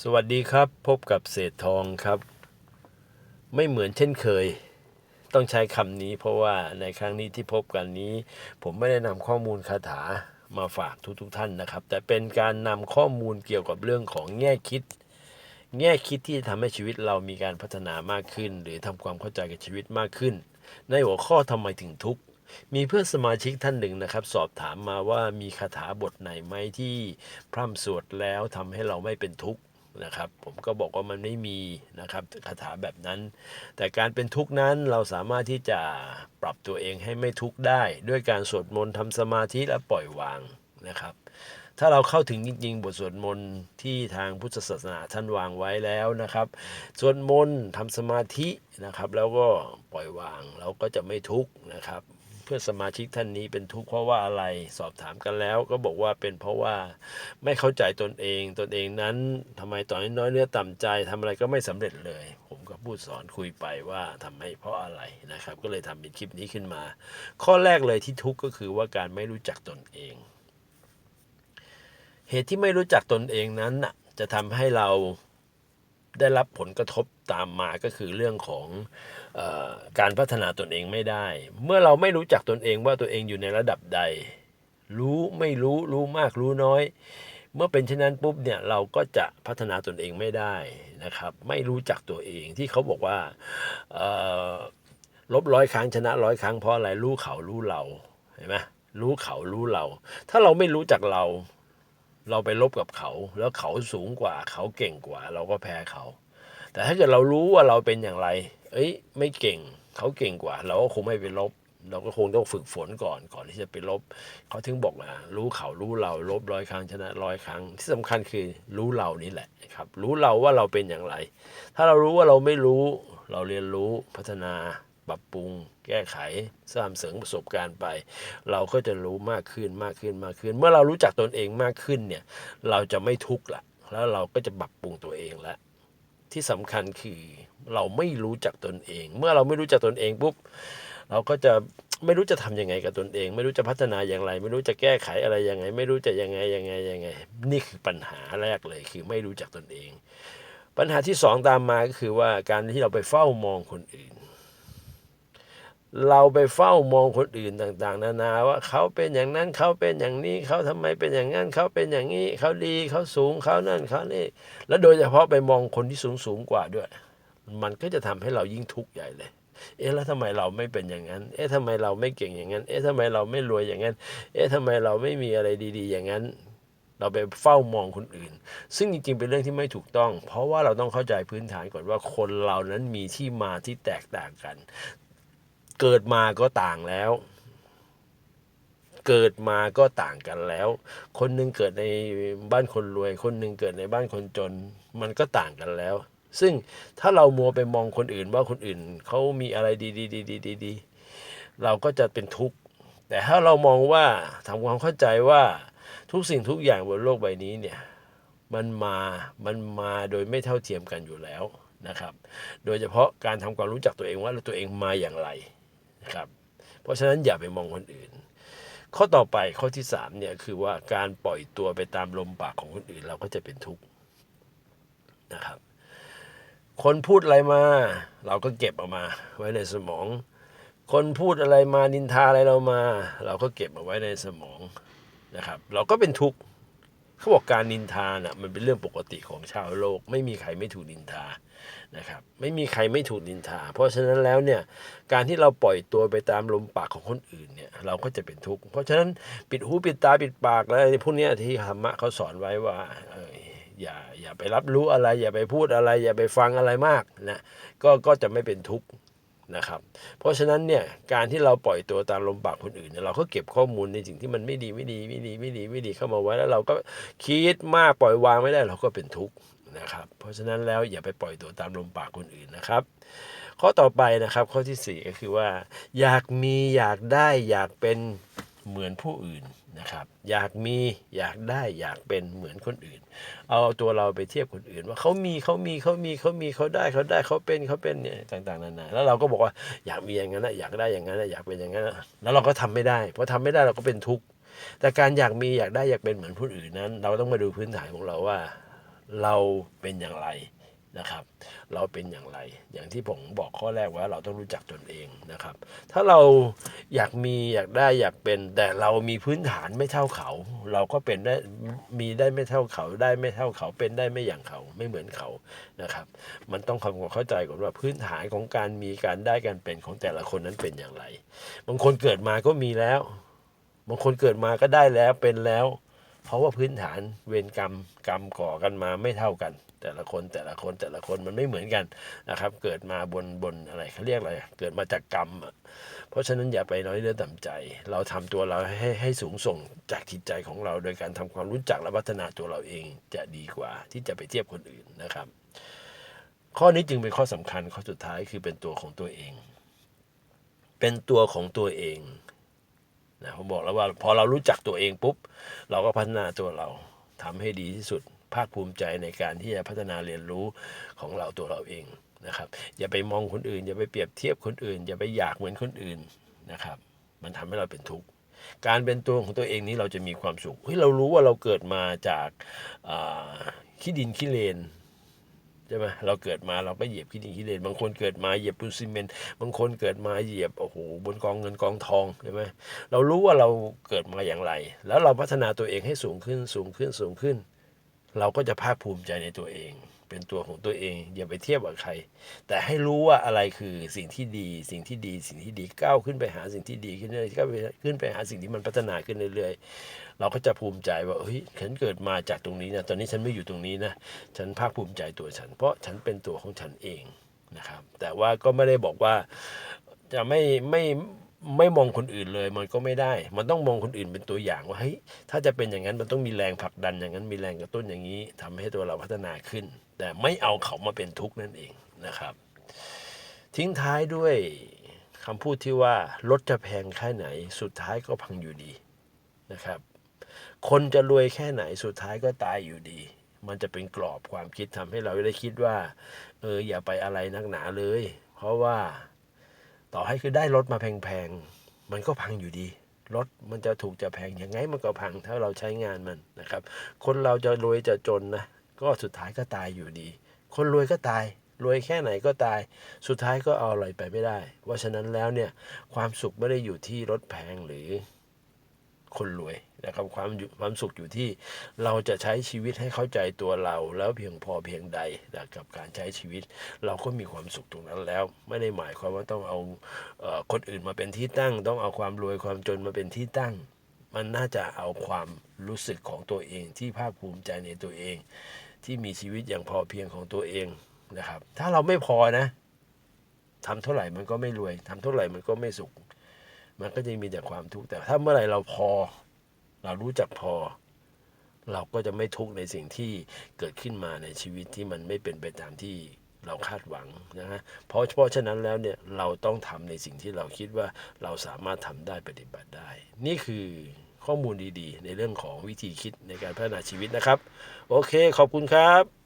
สวัสดีครับพบกับเศษทองครับ ไม่เหมือนเช่นเคย ต้องใช้คำนี้เพราะว่าในครั้งนี้ที่พบกันนี้ ผมไม่ได้นำข้อมูลคาถามาฝากทุกๆทท่านนะครับ แต่เป็นการนำข้อมูลเกี่ยวกับเรื่องของแง่คิด แง่คิดที่ทำให้ชีวิตเรามีการพัฒนามากขึ้น หรือทำความเข้าใจกับชีวิตมากขึ้น ในหัวข้อทำไมถึงทุกข์มีเพื่อนสมาชิกท่านหนึ่งนะครับ สอบถามมาว่ามีคาถาบทไหนไหมที่พร่ำสวดแล้วทำให้เราไม่เป็นทุกข์ นะครับ ผมก็บอกว่ามันไม่มีนะครับคาถาแบบนั้น แต่การเป็นทุกข์นั้นเราสามารถที่จะปรับตัวเองให้ไม่ทุกข์ได้ ด้วยการสวดมนต์ทำสมาธิและปล่อยวางนะครับถ้าเราเข้าถึงจริงๆ บทสวดมนต์ที่ทางพุทธศาสนาท่านวางไว้แล้วนะครับ สวดมนต์ทำสมาธินะครับ แล้วก็ปล่อยวางเราก็จะไม่ทุกข์นะครับ พื่อนสมาชิกท่านนี้เป็นทุกข์เพราะว่าอะไรสอบถามกันแล้ว ก็บอกว่าเป็นเพราะว่าไม่เข้าใจตนเอง ตนเองนั้นทำไมตอนน้อยเนื้อต่ำใจทำอะไรก็ไม่สำเร็จเลย ผมก็พูดสอนคุยไปว่าทำไมเพราะอะไรนะครับ ก็เลยทำเป็นคลิปนี้ขึ้นมา ข้อแรกเลยที่ทุกข์ก็คือว่าการไม่รู้จักตนเอง เหตุที่ไม่รู้จักตนเองนั้นน่ะจะทำให้เรา ได้รับผลกระทบตามมาก็คือเรื่องของออการพัฒนาตนเองไม่ได้ เมื่อเราไม่รู้จักตนเองว่าตัวเองอยู่ในระดับใด รู้ไม่รู้รู้มากรู้น้อย เมื่อเป็นเช่นนั้นปุ๊บเนี่ยเราก็จะพัฒนาตนเองไม่ได้นะครับ ไม่รู้จักตัวเองที่เขาบอกว่าลบร้อยครั้งชนะร้อยครั้งเพราะอะไรรู้เขารู้เราเห็นไหมรู้เขารู้เรา ถ้าเราไม่รู้จักเรา เราไปลบกับเขา แล้วเขาสูงกว่า เขาเก่งกว่า เราก็แพ้เขา แต่ถ้าเกิดเรารู้ว่าเราเป็นอย่างไร เอ้ย ไม่เก่ง เขาเก่งกว่า เราก็คงไม่ไปลบ เราก็คงต้องฝึกฝนก่อน ก่อนที่จะไปลบ เขาถึงบอกว่ารู้เขารู้เราลบร้อยครั้งชนะร้อยครั้ง ที่สำคัญคือรู้เรานี่แหละครับ รู้เราว่าเราเป็นอย่างไร ถ้าเรารู้ว่าเราไม่รู้ เราเรียนรู้พัฒนาปรับปรุง แก้ไขสร้างเสริมประสบการณ์ไป เราก็จะรู้มากขึ้นมากขึ้นมากขึ้น เมื่อเรารู้จักตนเองมากขึ้นเนี่ยเราจะไม่ทุกข์ละแล้วเราก็จะปรับปรุงตัวเองละที่สำคัญคือเราไม่รู้จักตนเอง เมื่อเราไม่รู้จักตนเองปุ๊บเราก็จะไม่รู้จะทำยังไงกับตนเอง ไม่รู้จะพัฒนาอย่างไร ไม่รู้จะแก้ไขอะไรยังไง ไม่รู้จะยังไงยังไงยังไง นี่คือปัญหาแรกเลยคือไม่รู้จักตนเอง ปัญหาที่สองตามมาก็คือว่าการที่เราไปเฝ้ามองคนอื่น เราไปเฝ้ามองคนอื่นต่าง ๆ นานาว่าเขาเป็นอย่างนั้นเขาเป็นอย่างนี้เขาทำไมเป็นอย่างนั้นเขาเป็นอย่างนี้เขาดีเขาสูงเขานั่นเขานี่ แล้วโดยเฉพาะไปมองคนที่สูงสูงกว่าด้วย มันก็จะทำให้เรายิ่งทุกข์ใหญ่เลย เอ๊ะแล้วทำไมเราไม่เป็นอย่างนั้น เอ๊ะทำไมเราไม่เก่งอย่างนั้น เอ๊ะทำไมเราไม่รวยอย่างนั้น เอ๊ะทำไมเราไม่มีอะไรดี ๆ อย่างนั้นเราไปเฝ้ามองคนอื่น ซึ่งจริงๆ เป็นเรื่องที่ไม่ถูกต้อง เพราะว่าเราต้องเข้าใจพื้นฐานก่อนว่าคนเรานั้นมีที่มาที่แตกต่างกัน เกิดมาก็ต่างแล้ว เกิดมาก็ต่างกันแล้ว คนหนึ่งเกิดในบ้านคนรวย คนหนึ่งเกิดในบ้านคนจน มันก็ต่างกันแล้ว ซึ่งถ้าเรามัวไปมองคนอื่นว่าคนอื่นเขามีอะไรดีดีดีดีดีดเราก็จะเป็นทุกข์ แต่ถ้าเรามองว่าทำความเข้าใจว่าทุกสิ่งทุกอย่างบนโลกใบนี้เนี่ยมันมา มันมาโดยไม่เท่าเทียมกันอยู่แล้วนะครับ โดยเฉพาะการทำความรู้จักตัวเองว่าตัวเองมาอย่างไร นะครับ เพราะฉะนั้นอย่าไปมองคนอื่น ข้อต่อไปข้อที่สามเนี่ยคือว่าการปล่อยตัวไปตามลมปากของคนอื่นเราก็จะเป็นทุกข์นะครับ คนพูดอะไรมา เราก็เก็บเอามาไว้ในสมอง คนพูดอะไรมานินทาอะไรเรามา เราก็เก็บเอาไว้ในสมองนะครับ เราก็เป็นทุกข์ เขาบอกการนินทาน่ะมันเป็นเรื่องปกติของชาวโลก ไม่มีใครไม่ถูกนินทานะครับไม่มีใครไม่ถูกนินทา เพราะฉะนั้นแล้วเนี่ยการที่เราปล่อยตัวไปตามลมปากของคนอื่นเนี่ยเราก็จะเป็นทุกข์เพราะฉะนั้นปิดหูปิดตาปิดปากอะไรพวกนี้ที่ธรรมะเขาสอนไว้ว่าเอออย่าอย่าไปรับรู้อะไร อย่าไปพูดอะไร อย่าไปฟังอะไรมากนะก็ก็จะไม่เป็นทุกข์ นะครับ เพราะฉะนั้นเนี่ยการที่เราปล่อยตัวตามลมปากคนอื่นเนี่ยเราก็เก็บข้อมูลในสิ่งที่มันไม่ดีไม่ดีไม่ดีไม่ดีไม่ดีเข้ามาไว้แล้วเราก็คิดมากปล่อยวางไม่ได้เราก็เป็นทุกข์นะครับ เพราะฉะนั้นแล้วอย่าไปปล่อยตัวตามลมปากคนอื่นนะครับ ข้อต่อไปนะครับข้อที่สี่ก็คือว่า อยากมีอยากได้อยากเป็นเหมือนผู้อื่น นะครับอยากมีอยากได้อยากเป็นเหมือนคนอื่น เอาตัวเราไปเทียบคนอื่น ว่าเขามีเขามีเขามีเขามีเขาได้เขาได้เขาเป็นเขาเป็นเนี่ยต่างๆนานาแล้วเราก็บอกว่าอยากมีอย่างนั้นนะอยากได้อย่างนั้นนะอยากเป็นอย่างนั้นแล้วเราก็ทำไม่ได้พอทำไม่ได้เราก็เป็นทุกข์แต่การอยากมีอยากได้อยากเป็นเหมือนผู้อื่นนั้น เราต้องมาดูพื้นฐานของเราว่า เราเป็นอย่างไร นะครับ เราเป็นอย่างไร อย่างที่ผมบอกข้อแรกว่าเราต้องรู้จักตนเองนะครับ ถ้าเราอยากมีอยากได้อยากเป็น แต่เรามีพื้นฐานไม่เท่าเขา เราก็เป็นได้มีได้ไม่เท่าเขา ได้ไม่เท่าเขาเป็นได้ไม่อย่างเขาไม่เหมือนเขานะครับ มันต้องทำความเข้าใจก่อนว่าพื้นฐานของการมีการได้การเป็นของแต่ละคนนั้นเป็นอย่างไร บางคนเกิดมาก็มีแล้ว บางคนเกิดมาก็ได้แล้วเป็นแล้ว เพราะว่าพื้นฐานเวรกรรมกรรมก่อกันมาไม่เท่ากัน แต่ละคนแต่ละคนแต่ละคนมันไม่เหมือนกันนะครับ เกิดมาบนบนอะไรเขาเรียกอะไรเกิดมาจากกรรมเพราะฉะนั้นอย่าไปน้อยเนื้อต่ำใจ เราทำตัวเราให้ให้สูงส่งจากจิตใจของเราโดยการทำความรู้จักและพัฒนาตัวเราเองจะดีกว่าที่จะไปเทียบคนอื่นนะครับ ข้อนี้จึงเป็นข้อสำคัญข้อสุดท้ายคือเป็นตัวของตัวเอง เป็นตัวของตัวเองนะผมบอกแล้วว่าพอเรารู้จักตัวเองปุ๊บ เราก็พัฒนาตัวเราทำให้ดีที่สุด ภาคภูมิใจในการที่จะพัฒนาเรียนรู้ของเราตัวเราเองนะครับ อย่าไปมองคนอื่น อย่าไปเปรียบเทียบคนอื่น อย่าไปอยากเหมือนคนอื่นนะครับ มันทำให้เราเป็นทุกข์การเป็นตัวของตัวเองนี้เราจะมีความสุขเฮ้ยเรารู้ว่าเราเกิดมาจากขี้ดินขี้เลนใช่ไหมเราเกิดมาเราก็เหยียบขี้ดินขี้เลนบางคนเกิดมาเหยียบปูนซีเมนต์บางคนเกิดมาเหยียบโอ้โหบนกองเงินกองทองใช่ไหมเรารู้ว่าเราเกิดมาอย่างไร แล้วเราพัฒนาตัวเองให้สูงขึ้นสูงขึ้นสูงขึ้น เราก็จะภาคภูมิใจในตัวเอง เป็นตัวของตัวเอง อย่าไปเทียบกับใคร แต่ให้รู้ว่าอะไรคือสิ่งที่ดี สิ่งที่ดี สิ่งที่ดีก้าวขึ้นไปหาสิ่งที่ดีขึ้นเรื่อยๆก้าวขึ้นไปหาสิ่งที่มันพัฒนาขึ้นเรื่อยๆเราก็จะภูมิใจว่าเฮ้ยฉันเกิดมาจากตรงนี้นะตอนนี้ฉันไม่อยู่ตรงนี้นะฉันภาคภูมิใจตัวฉัน เพราะฉันเป็นตัวของฉันเองนะครับ แต่ว่าก็ไม่ได้บอกว่าจะไม่ไม่ ไม่มองคนอื่นเลยมันก็ไม่ได้ มันต้องมองคนอื่นเป็นตัวอย่างว่าเฮ้ยถ้าจะเป็นอย่างนั้นมันต้องมีแรงผลักดันอย่างนั้นมีแรงกระตุ้นอย่างนี้ทำให้ตัวเราพัฒนาขึ้น แต่ไม่เอาเขามาเป็นทุกข์นั่นเองนะครับ ทิ้งท้ายด้วยคำพูดที่ว่ารถจะแพงแค่ไหน สุดท้ายก็พังอยู่ดีนะครับ คนจะรวยแค่ไหนสุดท้ายก็ตายอยู่ดี มันจะเป็นกรอบความคิดทำให้เราได้คิดว่าเอออย่าไปอะไรนักหนาเลย เพราะว่า ต่อให้คือได้รถมาแพงๆ มันก็พังอยู่ดี รถมันจะถูกจะแพงยังไงมันก็พังถ้าเราใช้งานมันนะครับ คนเราจะรวยจะจนนะก็สุดท้ายก็ตายอยู่ดี คนรวยก็ตายรวยแค่ไหนก็ตาย สุดท้ายก็เอาอะไรไปไม่ได้ เพราะฉะนั้นแล้วเนี่ยความสุขไม่ได้อยู่ที่รถแพงหรือคนรวย นะครับความความสุขอยู่ที่เราจะใช้ชีวิตให้เข้าใจตัวเรา แล้วเพียงพอเพียงใดนะกับการใช้ชีวิต เราก็มีความสุขตรงนั้นแล้ว ไม่ได้หมายความว่าต้องเอาเออคนอื่นมาเป็นที่ตั้ง ต้องเอาความรวยความจนมาเป็นที่ตั้ง มันน่าจะเอาความรู้สึกของตัวเองที่ภาคภูมิใจในตัวเอง ที่มีชีวิตอย่างพอเพียงของตัวเองนะครับ ถ้าเราไม่พอนะทำเท่าไหร่มันก็ไม่รวยทำเท่าไหร่มันก็ไม่สุข มันก็จะมีแต่ความทุกข์แต่ถ้าเมื่อไหร่เราพอ เรารู้จักพอ เราก็จะไม่ทุกข์ในสิ่งที่เกิดขึ้นมาในชีวิตที่มันไม่เป็นไปตามที่เราคาดหวังนะฮะเพราะเพราะฉะนั้นแล้วเนี่ยเราต้องทำในสิ่งที่เราคิดว่าเราสามารถทำได้ปฏิบัติได้ นี่คือข้อมูลดีๆ ในเรื่องของวิธีคิดในการพัฒนาชีวิตนะครับ โอเค ขอบคุณครับ